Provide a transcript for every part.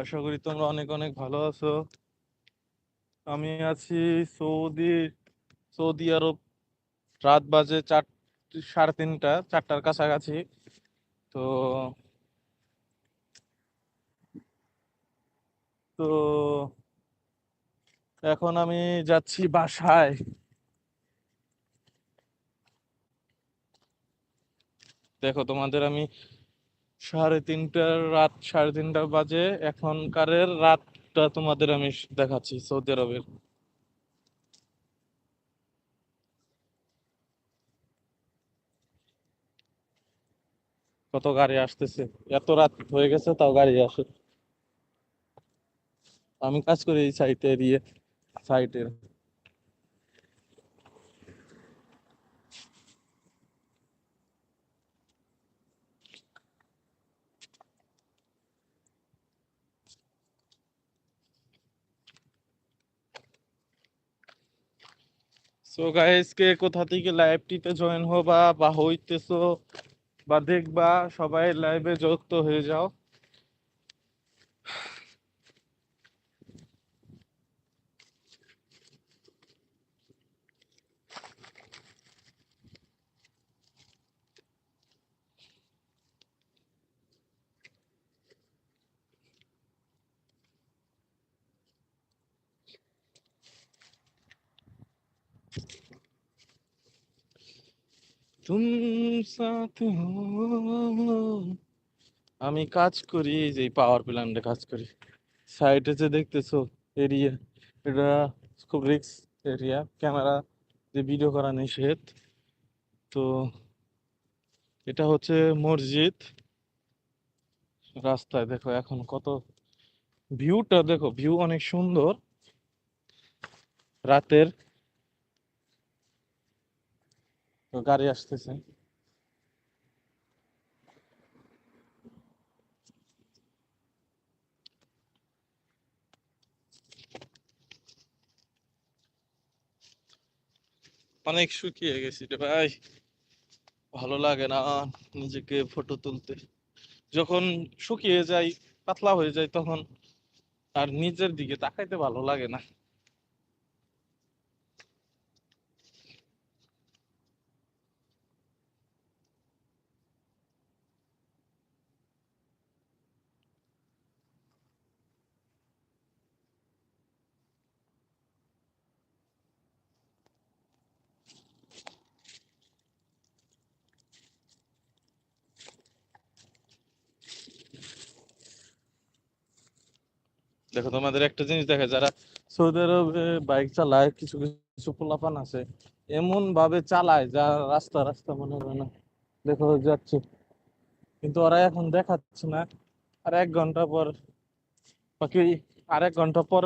আশা করি তোমরা অনেক অনেক ভালো আছো। আমি আছি সৌদি সৌদি আরব। রাত বাজে চার, সাড়ে তিনটা, চারটার কাছাকাছি। তো তো এখন আমি যাচ্ছি বাসায়। দেখো তোমাদের আমি সাড়ে তিনটার রাত সাড়ে তিনটা বাজে। এখনকারের রাতটা তোমাদের আমি দেখাচ্ছি সৌদি আরবের। কত গাড়ি আসতেছে? এত রাত হয়ে গেছে, তাও গাড়ি আসে। আমি কাজ করি এই সাইটে এরিয়ে সাইটের। সো গাইস কোথা থেকে লাইভটিতে জয়েন হবা বা হইতেছো বা দেখবা, সবাই লাইভে যুক্ত হয়ে যাও। তুম সাথ আমি কাজ করি, এই যে পাওয়ার প্ল্যান্টে কাজ করি। সাইডে যে দেখতেছো এরিয়া এটা খুব রিস্ক এরিয়া ক্যামেরা যে ভিডিও করা নিষেধ। তো এটা হচ্ছে মসজিদ। রাস্তায় দেখো এখন কত ভিউটা দেখো ভিউ অনেক সুন্দর। রাতের তো গাড়ি আসতেছে। অনেক শুকিয়ে গেছি রে ভাই। ভালো লাগে না নিজেকে ফটো তুলতে। যখন শুকিয়ে যাই পাতলা হয়ে যায়, তখন আর নিজের দিকে তাকাইতে ভালো লাগে না। দেখো, তোমাদের একটা জিনিস দেখা, যারা সৌদি আরবে বাইক চালায়, কিছু কিছু পোলাপান আছে এমন ভাবে চালায়, যা রাস্তা রাস্তা মনে হয় না। দেখো, যাচ্ছে। কিন্তু ওরা এখন দেখাচ্ছে না, আর এক ঘণ্টা পর, বাকি আর এক ঘণ্টা পর,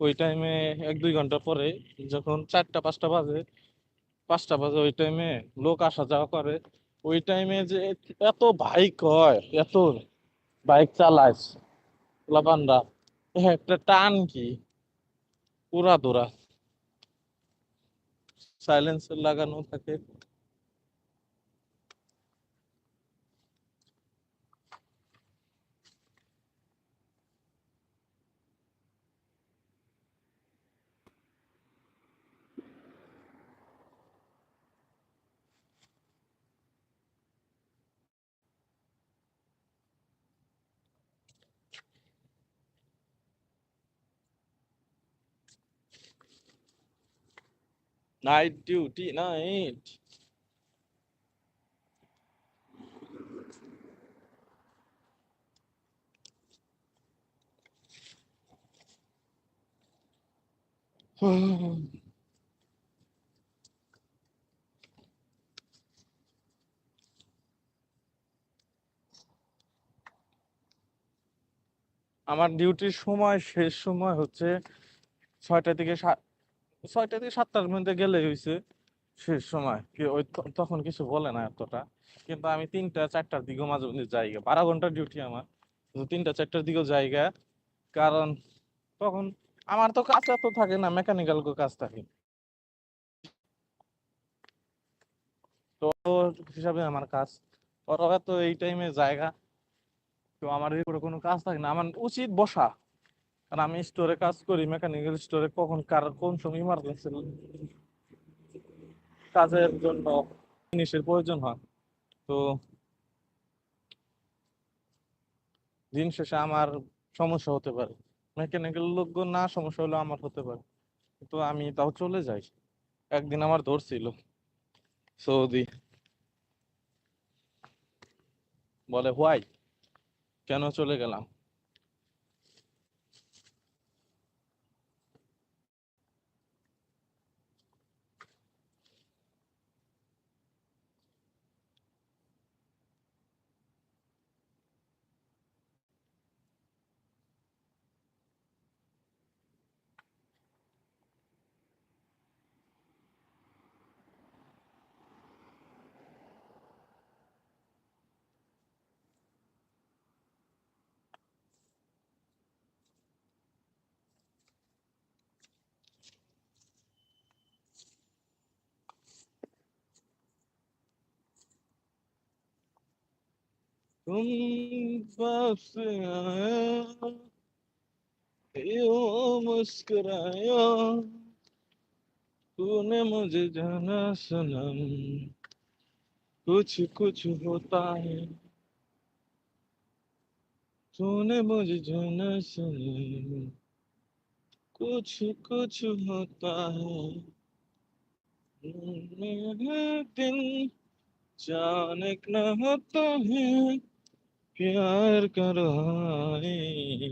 ওই টাইমে এক, দুই ঘণ্টা পরে, যখন চারটা, পাঁচটা বাজে পাঁচটা বাজে ওই টাইমে লোক আসা যাওয়া করে, ওই টাইমে যে এত বাইক হয় এত বাইক চালায়, পোলাপানরা। একটা টান কি পুরা দৌড়া সাইলেন্সার লাগানো থাকে নাইট ডিউটি নাইট আমার ডিউটির সময় শেষ সময় হচ্ছে ছয়টা থেকে সাত ছয়টা থেকে সাতটার মধ্যে গেলে হয়েছে শেষ সময়। কি ওই তখন কিছু বলে না এতটা। কিন্তু আমি তিনটা, চারটার দিকেও মাঝে মধ্যে যাইগা বারো ঘণ্টার ডিউটি আমার। তিনটা, চারটার দিকেও জায়গা কারণ তখন আমার তো কাজ এত থাকে না মেকানিক্যাল কাজ থাকে। তো হিসাবে আমার কাজ। ওরাও তো এই টাইমে জায়গা তো আমার কোনো কাজ থাকে না। আমার উচিত বসা। কারণ আমি স্টোরে কাজ করি মেকানিক্যাল স্টোরে কখন কার কোন সময় ইমার্জেন্সি কাজের জন্য জিনিসের প্রয়োজন হয়। তো দিন শেষে আমার সমস্যা হতে পারে। মেকানিক্যাল লোকজন না, সমস্যা হলে আমার হতে পারে। তো আমি তাও চলে যাই। একদিন আমার ধরছিল সৌদি বলে, হোয়াই, কেন চলে গেলাম? तुम पास आया मुस्कुराया। तूने मुझे जाना सनम। कुछ कुछ होता है। तूने मुझे जाना सनम। कुछ कुछ होता है। दिन जाने न होता है। प्यार कर रहा है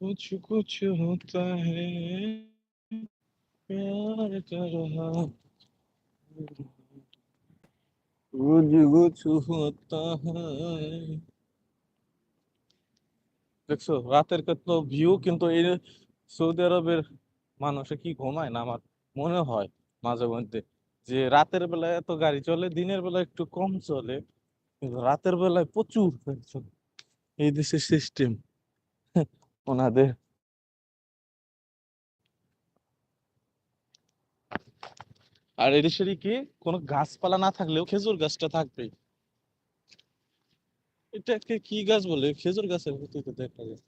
कुछ कुछ होता है प्यार कर रहा कुछ कुछ होता है দেখছো রাতের কত ভিউ কিন্তু এই সৌদি আরবের মানুষে কি ঘুমায় না আমার মনে হয় মাঝে মধ্যে যে রাতের বেলায় এত গাড়ি চলে দিনের বেলা একটু কম চলে কিন্তু রাতের বেলায় প্রচুর পেনশন এই দেশের সিস্টেম ওনাদের আর এদেশেরই কি? কোনো গাছপালা না থাকলেও খেজুর গাছটা থাকবেই। এটাকে কি গাছ বলে? খেজুর গাছের ভিতরে দেখা যায়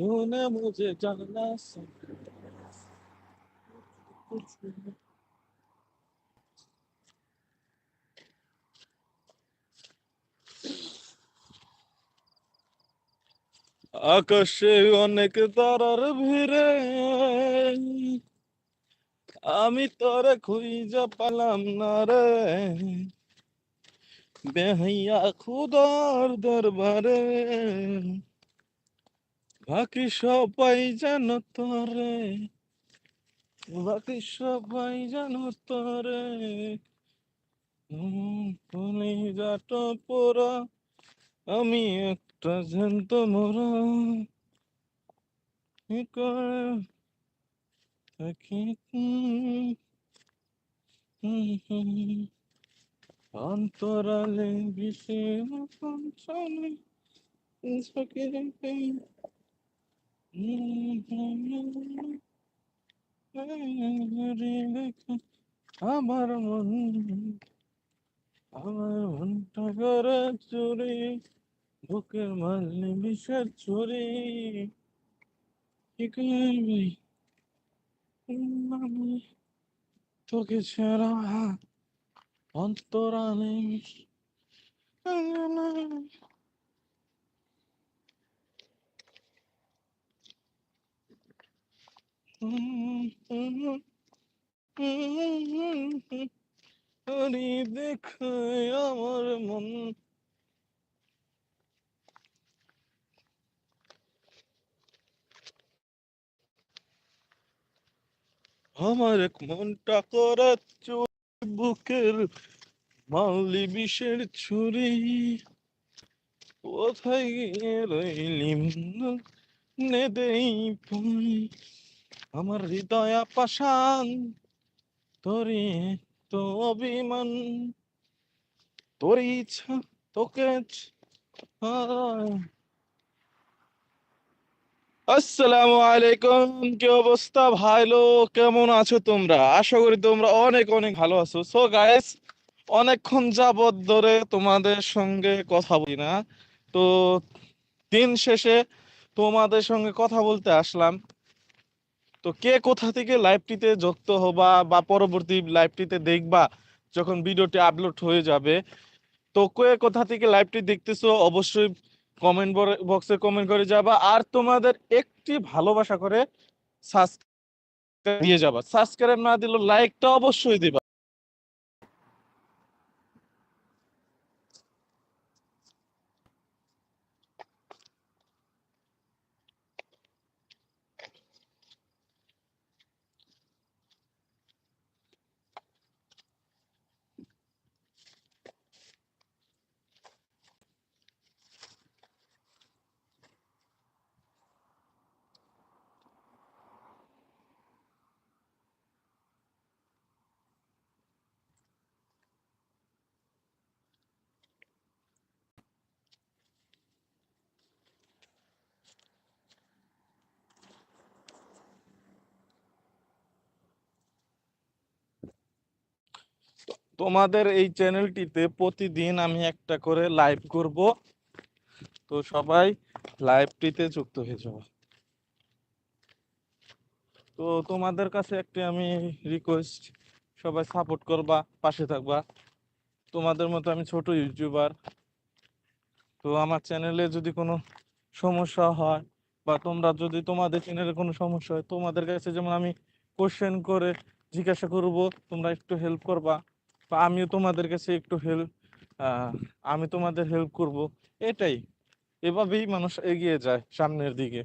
तूने मुझे जाना सा আকাশে অনেক তারার ভিড়ে আমি তোরে খুঁজে পালাম না রে বেহাইয়া খুদার দরবারে বাকি সবাই জানো তোরে বাকি সবাই জানো তোরে তুমি যাটো পোড়া, আমি একটা জ্যান্ত মোরা করে থাকি? অন্তরালে বিষের পঞ্চলে আমার মন আমার মনটা করে চুরি বুকের মাঝে বিষের চুরি তোকে ছাড়া অন্তরালে আমার মন আমার এক মনটা করা বুকের মালি বিষের ছুরি। কোথায় গিয়ে রইলি নে দেই ফুল আমার হৃদয় পাষাণ তোরে তো অভিমান। তোর ইচ্ছা, তোকে আসসালামু আলাইকুম, কি অবস্থা ভাই লোক? কেমন আছো তোমরা? আশা করি তোমরা অনেক অনেক ভালো আছো। সো গাইস অনেকক্ষণ যাবত ধরে তোমাদের সঙ্গে কথা বলি না। তো দিন শেষে তোমাদের সঙ্গে কথা বলতে আসলাম। তো কে কোথা থেকে লাইভটিতে যুক্ত হবা বা পরবর্তী লাইভটিতে দেখবা যখন ভিডিওটি আপলোড হয়ে যাবে? তো কে কোথা থেকে লাইভটি দেখতেছো অবশ্যই কমেন্ট বক্সে কমেন্ট করে যাবা। আর তোমাদের একটি ভালোবাসা করে সাবস্ক্রাইব দিয়ে যাবা। সাবস্ক্রাইব না দিলে লাইকটা অবশ্যই দিবা। তোমাদের এই চ্যানেলটিতে প্রতিদিন আমি একটা করে লাইভ করব। তো সবাই লাইভটিতে যুক্ত হয়ে যাও। তো তোমাদের কাছে একটি আমি রিকোয়েস্ট সবাই সাপোর্ট করবা, পাশে থাকবা। তোমাদের মতো আমি ছোট ইউটিউবার তো আমার চ্যানেলে যদি কোনো সমস্যা হয় বা তোমরা যদি তোমাদের চ্যানেলে কোনো সমস্যা হয়, তোমাদের কাছে যেমন আমি কোশ্চেন করে জিজ্ঞাসা করব, তোমরা একটু হেল্প করবা। বা আমিও তোমাদের কাছে একটু হেল্প আমি তোমাদের হেল্প করব, এটাই। এভাবেই মানুষ এগিয়ে যায় সামনের দিকে।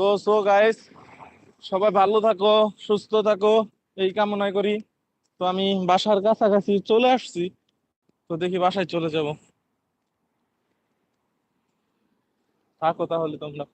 তো সো গাইস সবাই ভালো থাকো, সুস্থ থাকো, এই কামনায় করি। তো আমি বাসার কাছাকাছি চলে আসছি। তো দেখি বাসায় চলে যাব। থাকো তাহলে তোমরা।